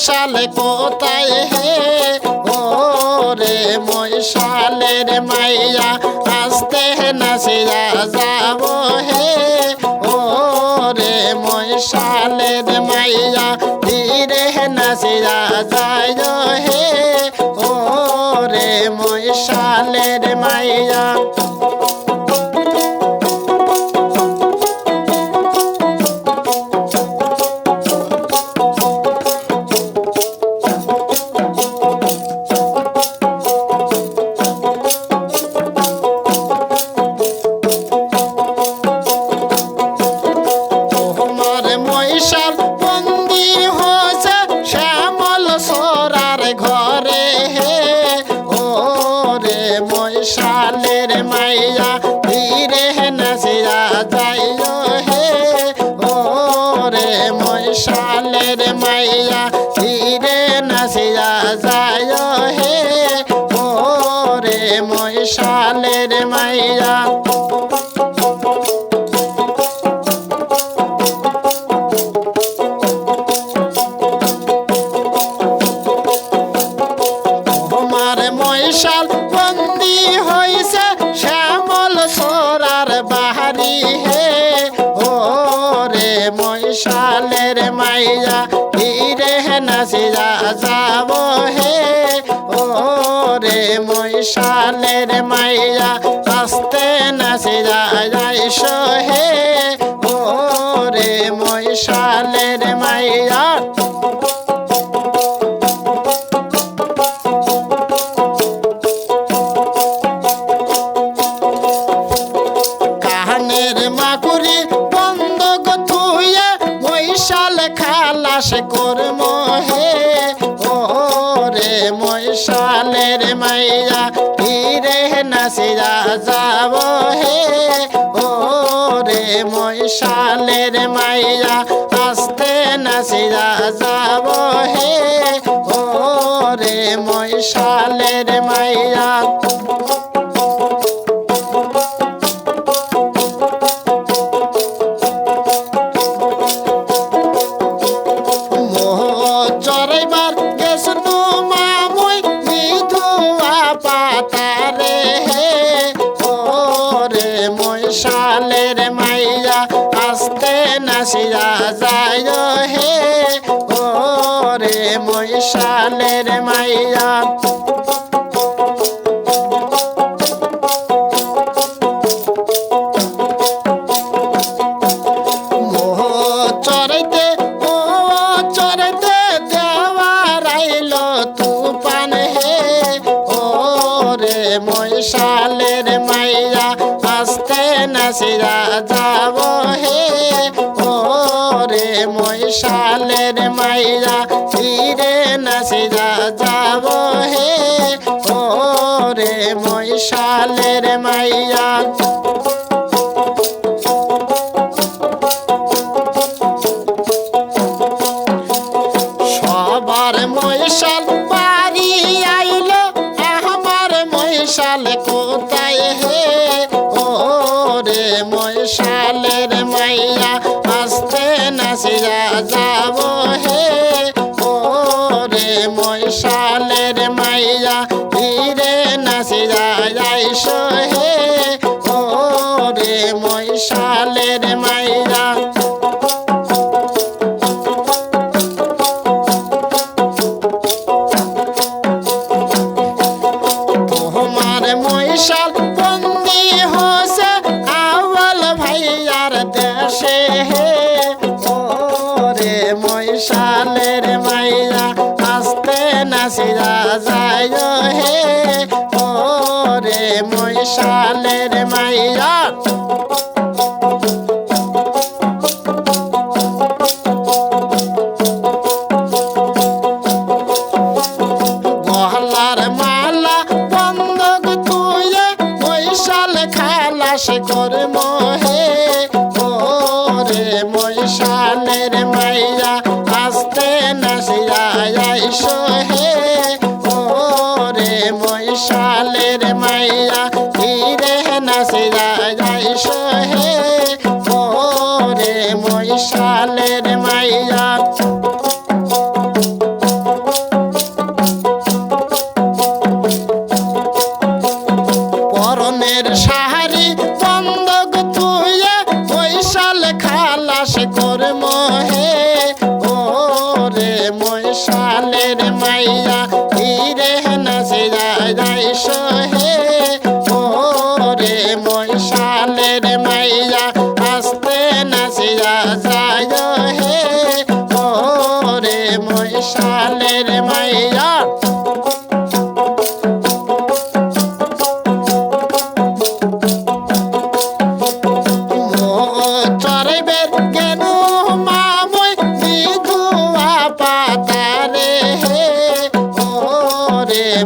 মৈশাল কোথায় হে? ও রে মৈশালের মাইয়া, আসতে নাসিয়া যাব হে? ও রে মৈশালের মাইয়া ধীরে নাসিয়া যায় হে? সোরার ঘরে হে। ও রে মৈশালের মাইয়া ধীরে নাচিয়া যাইও হে। ও রে মৈশালের মাইয়া ধীরে নাচিয়া যাইও হে। মৈশাল বন্দি হইছে শ্যামল সোরার বাহারি হে। ও রে মৈশালের মাইয়া ধীরে নাচিয়া যাব হে? ও রে মৈশালের মাইয়া, আস্তে নাচিয়া যাইস হে। ও রে মৈশালের ধীরে যাব হে। ও রে মৈশালের মাইয়া আস্তে নাচিয়া যাব হে। ও রে মৈশালের মৈশালের মাইয়া আসতে নাসিয়া যায় হে। ও রে মশালের মাইয়া। যাব হে ওরে মহিষালের মাইয়া চিরে নাসিরা যাব হে ওরে মহিষালের মাইয়া सिया जावो है সালের মাইরা আসতে নাসিরা যায় হে। ওরে মই সালের মাই 前だ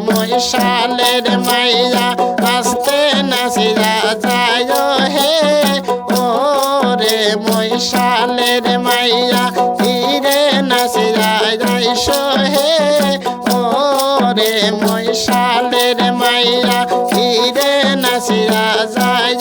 মহিষালের মাইয়া আসতে নাসিয়া যায় হে। ও রে মহিষালের মাইয়া ধীরে নাসিয়া যাইস হে। ও রে মহিষালের মাইয়া ধীরে নাসিয়া যায়